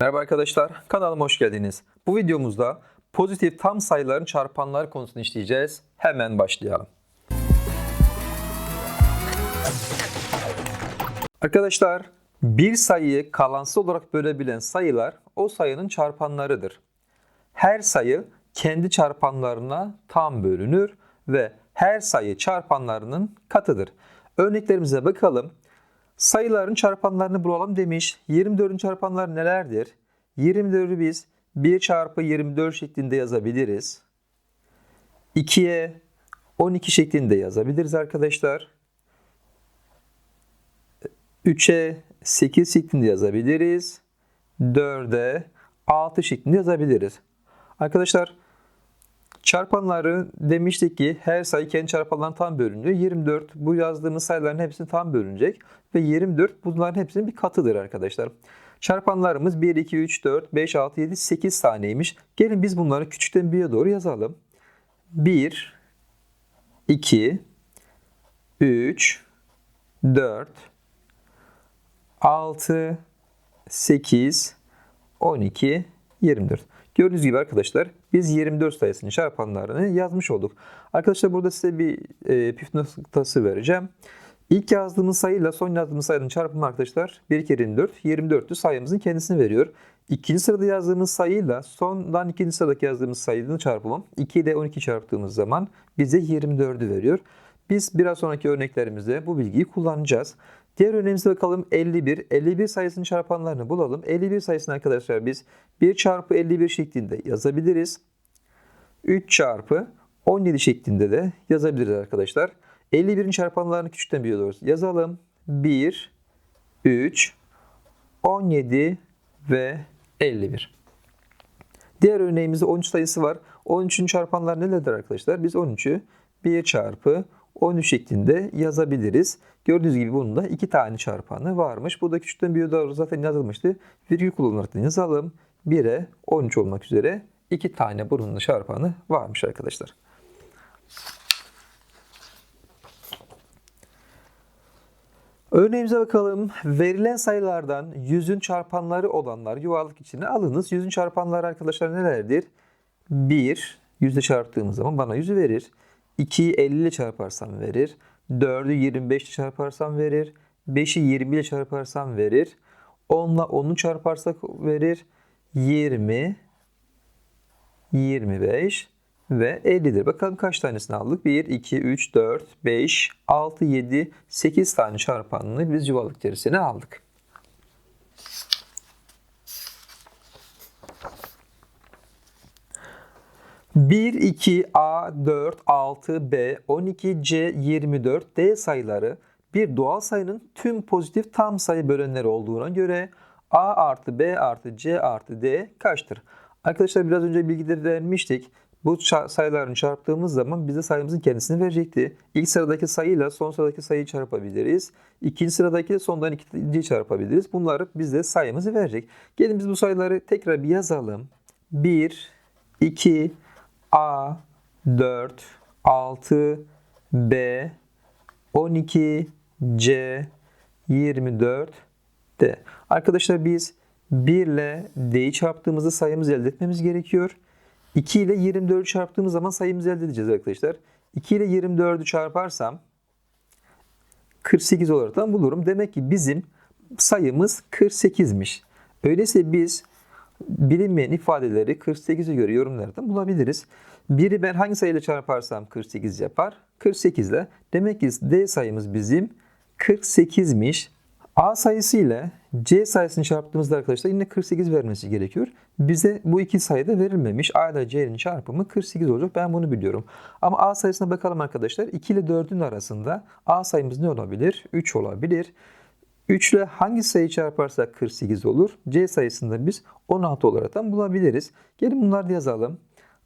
Merhaba arkadaşlar, kanalıma hoş geldiniz. Bu videomuzda pozitif tam sayıların çarpanları konusunu işleyeceğiz. Hemen başlayalım. Arkadaşlar, bir sayıyı kalansız olarak bölebilen sayılar o sayının çarpanlarıdır. Her sayı kendi çarpanlarına tam bölünür ve her sayı çarpanlarının katıdır. Örneklerimize bakalım. Sayıların çarpanlarını bulalım demiş. 24'ün çarpanları nelerdir? 24'ü biz 1 çarpı 24 şeklinde yazabiliriz. 2'ye 12 şeklinde yazabiliriz arkadaşlar. 3'e 8 şeklinde yazabiliriz. 4'e 6 şeklinde yazabiliriz. Arkadaşlar çarpanları demiştik ki her sayı kendi çarpanlarına tam bölünüyor. 24 bu yazdığımız sayıların hepsini tam bölünecek ve 24 bunların hepsinin bir katıdır arkadaşlar. Çarpanlarımız 1, 2, 3, 4, 5, 6, 7, 8 taneymiş. Gelin biz bunları küçükten büyüğe doğru yazalım. 1, 2, 3, 4, 6, 8, 12, 24. Gördüğünüz gibi arkadaşlar biz 24 sayısının çarpanlarını yazmış olduk. Arkadaşlar burada size bir e, püf noktası vereceğim. İlk yazdığımız sayıyla son yazdığımız sayının çarpımı arkadaşlar 1 kere 24, 24'lü sayımızın kendisini veriyor. İkinci sırada yazdığımız sayıyla sondan ikinci sıradaki yazdığımız sayının çarpımı 2 ile 12 çarptığımız zaman bize 24'ü veriyor. Biz biraz sonraki örneklerimizde bu bilgiyi kullanacağız. Diğer örneğimize bakalım 51. 51 sayısının çarpanlarını bulalım. 51 sayısını arkadaşlar biz 1 çarpı 51 şeklinde yazabiliriz. 3 çarpı 17 şeklinde de yazabiliriz arkadaşlar. 51'in çarpanlarını küçükten doğru yazalım. 1, 3, 17 ve 51. Diğer örneğimizde 13 sayısı var. 13'ün çarpanları nelerdir arkadaşlar? Biz 13'ü 1 çarpı 13 şeklinde yazabiliriz. Gördüğünüz gibi bunun da iki tane çarpanı varmış. Bu da küçükten büyüğe doğru zaten yazılmıştı. Virgül kullanarak yazalım. 1'e 13 olmak üzere iki tane bunun çarpanı varmış arkadaşlar. Örneğimize bakalım. Verilen sayılardan yüzün çarpanları olanlar yuvarlak içine alınız. Yüzün çarpanları arkadaşlar nelerdir? 1, yüzle çarptığımız zaman bana yüzü verir. 2'yi 50 ile çarparsam verir. 4'ü 25 ile çarparsam verir. 5'i 20 ile çarparsam verir. 10 ile 10'u çarparsak verir. 20, 25 ve 50'dir. Bakalım kaç tanesini aldık? 1, 2, 3, 4, 5, 6, 7, 8 tane çarpanını biz yuvarlak içerisine aldık. Bir, 2, A, 4, 6, B, 12, C, 24, D sayıları bir doğal sayının tüm pozitif tam sayı bölenleri olduğuna göre A artı B artı C artı D kaçtır? Arkadaşlar biraz önce bilgileri vermiştik. Bu sayıların çarptığımız zaman bize sayımızın kendisini verecekti. İlk sıradaki sayıyla son sıradaki sayıyı çarpabiliriz. İkinci sıradaki sondan ikinciyi çarpabiliriz. Bunları bize sayımızı verecek. Gelin biz bu sayıları tekrar bir yazalım. 1, 2, A, 4, 6, B, 12, C, 24, D. Arkadaşlar biz 1 ile D'yi çarptığımızda sayımızı elde etmemiz gerekiyor. 2 ile 24'ü çarptığımız zaman sayımızı elde edeceğiz arkadaşlar. 2 ile 24'ü çarparsam 48 olarak bulurum. Demek ki bizim sayımız 48'miş. Öyleyse biz bilinmeyen ifadeleri 48'e göre yorumlardan bulabiliriz. Biri ben hangi sayıyla çarparsam 48 yapar? 48 ile. Demek ki D sayımız bizim 48'miş. A sayısı ile C sayısını çarptığımızda arkadaşlar yine 48 vermesi gerekiyor. Bize bu iki sayı da verilmemiş. A ile C'nin çarpımı 48 olacak. Ben bunu biliyorum. Ama A sayısına bakalım arkadaşlar. 2 ile 4'ün arasında A sayımız ne olabilir? 3 olabilir. 3 ile hangi sayı çarparsak 48 olur? C sayısında biz 16 olarak bulabiliriz. Gelin bunları da yazalım.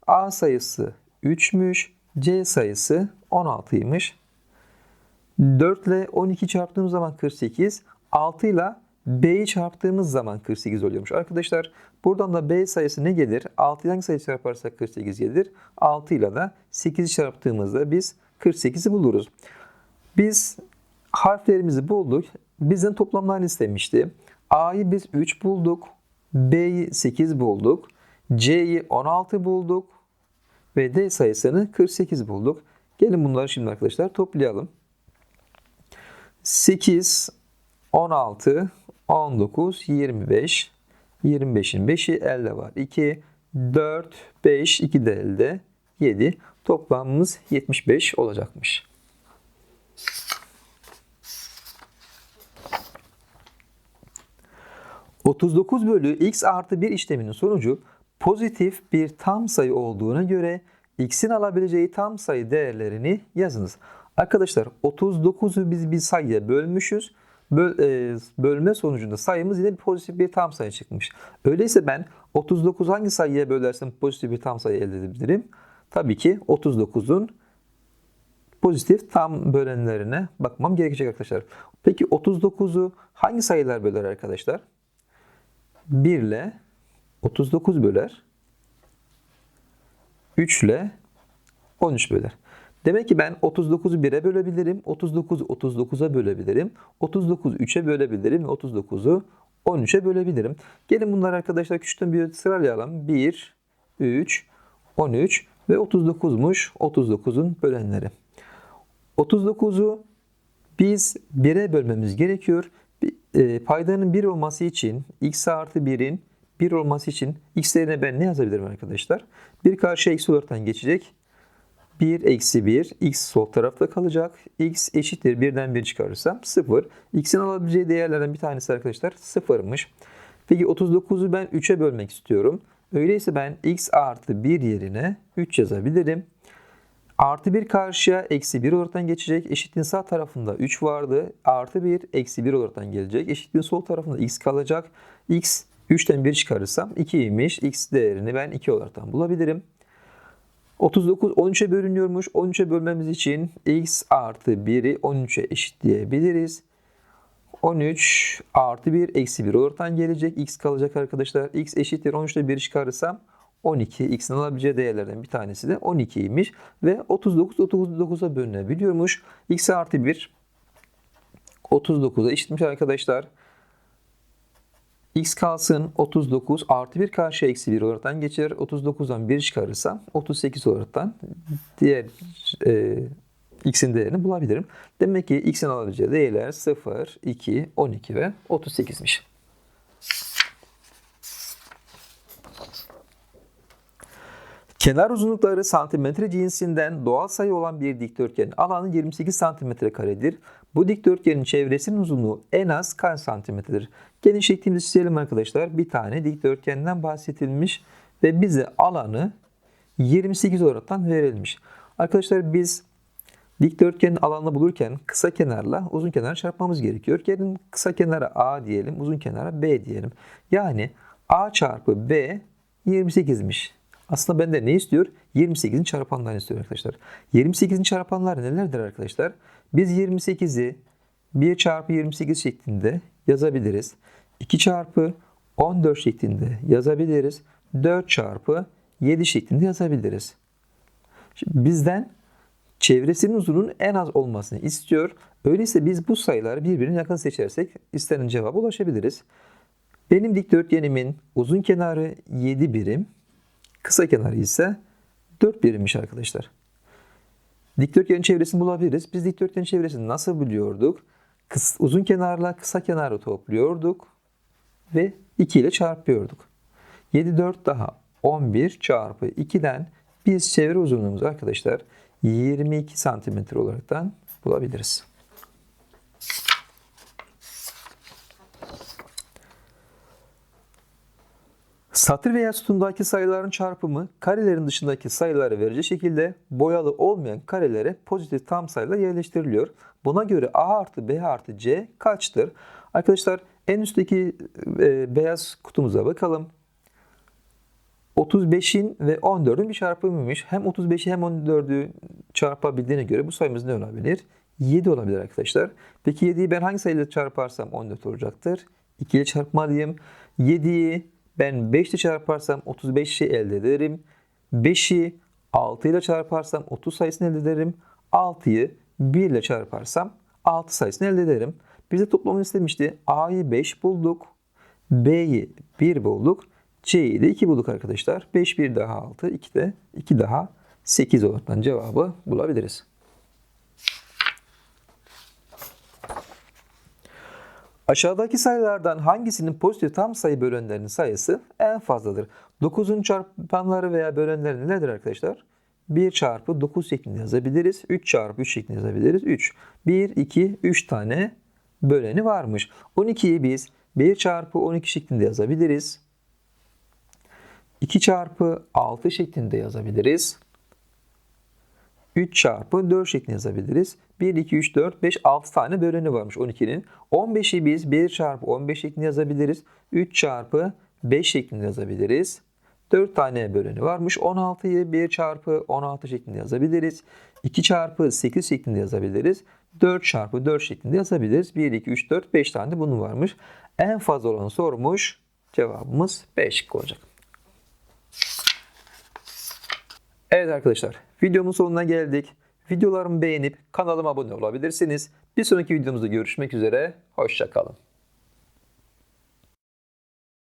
A sayısı 3'müş. C sayısı 16'ymış. 4 ile 12 çarptığımız zaman 48. 6 ile B'yi çarptığımız zaman 48 oluyormuş. Arkadaşlar buradan da B sayısı ne gelir? 6 ile hangi sayı çarparsak 48 gelir? 6 ile de 8'i çarptığımızda biz 48'i buluruz. Biz harflerimizi bulduk. Bizden toplamlarını istemişti. A'yı biz 3 bulduk. B'yi 8 bulduk. C'yi 16 bulduk. Ve D sayısını 48 bulduk. Gelin bunları şimdi arkadaşlar toplayalım. 8, 16, 19, 25. 25'in 5'i elde var. 2, 4, 5, 2 de elde. 7. Toplamımız 75 olacakmış. ...39 bölü x artı 1 işleminin sonucu pozitif bir tam sayı olduğuna göre x'in alabileceği tam sayı değerlerini yazınız. Arkadaşlar 39'u biz bir sayıya bölmüşüz. Böl, e, bölme sonucunda sayımız yine pozitif bir tam sayı çıkmış. Öyleyse ben 39 hangi sayıya bölersem pozitif bir tam sayı elde edebilirim? Tabii ki 39'un pozitif tam bölenlerine bakmam gerekecek arkadaşlar. Peki 39'u hangi sayılar böler arkadaşlar? 1 ile 39 böler. 3 ile 13 böler. Demek ki ben 39'u 1'e bölebilirim. 39'u 39'a bölebilirim. 39'u 3'e bölebilirim. ve 39'u 13'e bölebilirim. Gelin bunları arkadaşlar küçükten bir sıralayalım. 1, 3, 13 ve 39'muş 39'un bölenleri. 39'u biz 1'e bölmemiz gerekiyor. E, paydanın 1 olması için x artı 1'in 1 olması için x yerine ben ne yazabilirim arkadaşlar? 1 karşı eksi olaraktan geçecek. 1 eksi 1 x sol tarafta kalacak. x eşittir 1'den 1 çıkarırsam 0. x'in alabileceği değerlerden bir tanesi arkadaşlar 0'mış. Peki 39'u ben 3'e bölmek istiyorum. Öyleyse ben x artı 1 yerine 3 yazabilirim. Artı 1 karşıya eksi 1 olaraktan geçecek. Eşitliğin sağ tarafında 3 vardı. Artı 1 eksi 1 olaraktan gelecek. Eşitliğin sol tarafında x kalacak. x 3'ten 1 çıkarırsam 2'ymiş. x değerini ben 2 olaraktan bulabilirim. 39 13'e bölünüyormuş. 13'e bölmemiz için x artı 1'i 13'e eşitleyebiliriz. 13 artı 1 eksi 1 olaraktan gelecek. x kalacak arkadaşlar. x eşittir 13'te 1 çıkarırsam 12. x'in alabileceği değerlerden bir tanesi de 12'ymiş. Ve 39 39'a bölünebiliyormuş. x artı 1 39'a eşitmiş arkadaşlar. X kalsın 39 artı 1 karşı eksi 1 olaraktan geçer. 39'dan 1 çıkarırsam 38 olaraktan diğer e, x'in değerini bulabilirim. Demek ki x'in alabileceği değerler 0, 2, 12 ve 38'miş. Kenar uzunlukları santimetre cinsinden doğal sayı olan bir dikdörtgen alanı 28 santimetre karedir. Bu dikdörtgenin çevresinin uzunluğu en az kaç santimetredir? Genişlettiğimizi çizelim arkadaşlar. Bir tane dikdörtgenden bahsedilmiş ve bize alanı 28 olaraktan verilmiş. Arkadaşlar biz dikdörtgenin alanını bulurken kısa kenarla uzun kenar çarpmamız gerekiyor. Gelin kısa kenara A diyelim, uzun kenara B diyelim. Yani A çarpı B 28'miş. Aslında bende ne istiyor? 28'in çarpanlarını istiyor arkadaşlar. 28'in çarpanları nelerdir arkadaşlar? Biz 28'i 1 çarpı 28 şeklinde yazabiliriz. 2 çarpı 14 şeklinde yazabiliriz. 4 çarpı 7 şeklinde yazabiliriz. Şimdi bizden çevresinin uzunluğunun en az olmasını istiyor. Öyleyse biz bu sayıları birbirine yakın seçersek istenen cevaba ulaşabiliriz. Benim dikdörtgenimin uzun kenarı 7 birim, kısa kenarı ise 4 birimmiş arkadaşlar. Dikdörtgenin çevresini bulabiliriz. Biz dikdörtgenin çevresini nasıl buluyorduk? Kıs, uzun kenarla kısa kenarı topluyorduk ve 2 ile çarpıyorduk. 7 4 daha 11 çarpı 2'den biz çevre uzunluğumuzu arkadaşlar 22 santimetre olaraktan bulabiliriz. Satır veya sütundaki sayıların çarpımı karelerin dışındaki sayıları verecek şekilde boyalı olmayan karelere pozitif tam sayılar yerleştiriliyor. Buna göre A artı B artı C kaçtır? Arkadaşlar en üstteki e, beyaz kutumuza bakalım. 35'in ve 14'ün bir çarpımıymış. Hem 35'i hem 14'ü çarpabildiğine göre bu sayımız ne olabilir? 7 olabilir arkadaşlar. Peki 7'yi ben hangi sayıyla çarparsam 14 olacaktır? 2 ile çarpmalıyım. 7'yi ben 5 ile çarparsam 35'i elde ederim. 5'i 6 ile çarparsam 30 sayısını elde ederim. 6'yı 1 ile çarparsam 6 sayısını elde ederim. Bize toplamını istemişti. A'yı 5 bulduk. B'yi 1 bulduk. C'yi de 2 bulduk arkadaşlar. 5 1 daha 6, 2 de 2 daha 8 olarak cevabı bulabiliriz. Aşağıdaki sayılardan hangisinin pozitif tam sayı bölenlerinin sayısı en fazladır? 9'un çarpanları veya bölenleri nedir arkadaşlar? 1 çarpı 9 şeklinde yazabiliriz. 3 çarpı 3 şeklinde yazabiliriz. 3. 1, 2, 3 tane böleni varmış. 12'yi biz 1 çarpı 12 şeklinde yazabiliriz. 2 çarpı 6 şeklinde yazabiliriz. 3 çarpı 4 şeklinde yazabiliriz. 1, 2, 3, 4, 5, 6 tane böleni varmış 12'nin. 15'i biz 1 çarpı 15 şeklinde yazabiliriz. 3 çarpı 5 şeklinde yazabiliriz. 4 tane böleni varmış. 16'yı 1 çarpı 16 şeklinde yazabiliriz. 2 çarpı 8 şeklinde yazabiliriz. 4 çarpı 4 şeklinde yazabiliriz. 1, 2, 3, 4, 5 tane de bunun varmış. En fazla olanı sormuş. Cevabımız 5 olacak. Evet arkadaşlar videomun sonuna geldik. Videolarımı beğenip kanalıma abone olabilirsiniz. Bir sonraki videomuzda görüşmek üzere. Hoşçakalın.